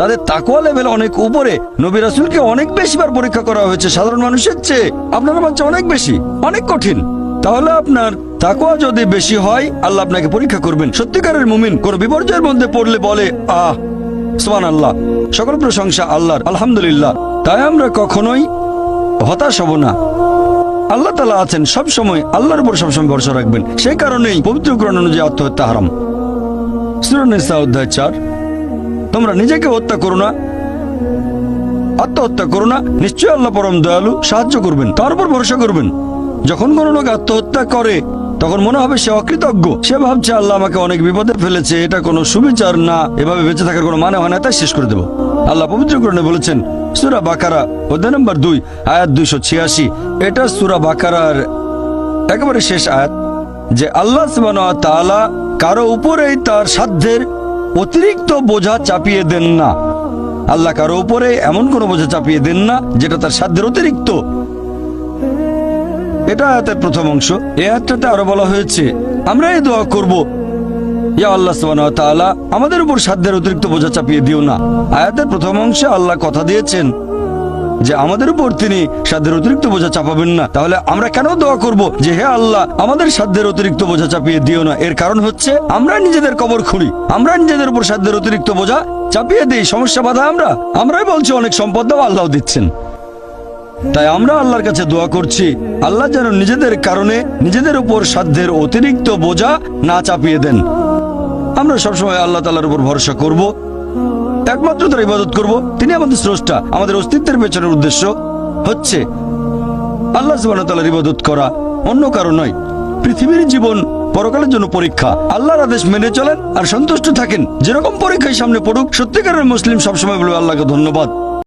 তাদের তাকুয়া লেভেল অনেক উপরে। নবী রাসুলকে অনেক বেশিবার পরীক্ষা করা হয়েছে সাধারণ মানুষের চেয়ে। আপনার বাচ্চা অনেক বেশি, অনেক কঠিন। তাহলে আপনার তাকুয়া যদি বেশি হয়, আল্লাহ আপনাকে পরীক্ষা করবেন। সত্যিকারের মুমিন কোন বিপর্যয়ের মধ্যে পড়লে বলে, আহ সোমান আল্লাহ সকল প্রশংসা আল্লাহর, আলহামদুলিল্লাহ। তাই আমরা কখনোই হতাশ হব না। আল্লাহ তালা আছেন সব সময় আল্লাহর উপর সবসময় ভরসা রাখবেন। সেই কারণেই পবিত্র গ্রহণ অনুযায়ী আত্মহত্যা হারাম। সুরনিসা অধ্যায় চার। তোমরা নিজেকে হত্যা করো না। আত্মহত্যা করো না। নিশ্চয় আল্লাহ পরম দয়ালু সাহায্য করবেন, তার উপর ভরসা করবেন। যখন কোনো লোক আত্মহত্যা করে, তখন মনে হবে সে অকৃতজ্ঞ। সে ভাবছে, আল্লাহ আমাকে অনেক বিপদে ফেলেছে, এটা কোনো সুবিচার না। এভাবে বেঁচে থাকার কোনো মানে হয় না, তাই শেষ করে দেবো। আল্লাহ পবিত্র গ্রহণে বলেছেন, সুরা বাকারা, অধ্যায় নম্বর দুই, আয়াত দুইশো ছিয়াশি। এটা সুরা বাকারার একেবারে শেষ আয়াত, যে আল্লাহ তাআলা কারও উপরেই তার সাধ্যের অতিরিক্ত বোঝা চাপিয়ে দেন না। আল্লাহ কারও উপরে এমন কোনো বোঝা চাপিয়ে দেন না, যেটা তার সাধ্যের অতিরিক্ত। এটা আয়াতের প্রথম অংশ। এ আয়াতটাতে আরও বলা হয়েছে, আমরা এই দোয়া করব। ইয়া আল্লাহ আমাদের উপর সাধ্যের অতিরিক্ত বোঝা চাপিয়ে দিও না। আয়াতের প্রথম অংশে আল্লাহ কথা দিয়েছেন যে আমাদের উপর তিনি সাধ্যের অতিরিক্ত বোঝা চাপাবেন না। তাহলে আমরা কেন দোয়া করব যে হে আল্লাহ, আমাদের সাধ্যের অতিরিক্ত বোঝা চাপিয়ে দিও না। এর কারণ হচ্ছে আমরা নিজেদের কবর খুঁড়ি। আমরা নিজেদের উপর সাধ্যের অতিরিক্ত বোঝা চাপিয়ে দিই। সমস্যা বাধা আমরা? আমরাই বলছি অনেক সম্পদ দাও, আল্লাহ দিচ্ছেন। তাই আমরা আল্লাহর কাছে দোয়া করছি, আল্লাহ যেন নিজেদের কারণে নিজেদের উপর সাধ্যের অতিরিক্ত বোঝা না চাপিয়ে দেন। আমরা সবসময় আল্লাহ তালার উপর ভরসা করব। একমাত্র তার ইবাদত করব, তিনি আমাদের স্রষ্টা। আমাদের অস্তিত্বের পেছনের উদ্দেশ্য হচ্ছে আল্লাহ সুবাহতালার ইবাদত করা, অন্য কারও নয়। পৃথিবীর জীবন পরকালের জন্য পরীক্ষা। আল্লাহর আদেশ মেনে চলেন আর সন্তুষ্ট থাকেন। যেরকম পরীক্ষায় সামনে পড়ুক, সত্যিকারের মুসলিম সবসময় বলবে, আল্লাহকে ধন্যবাদ।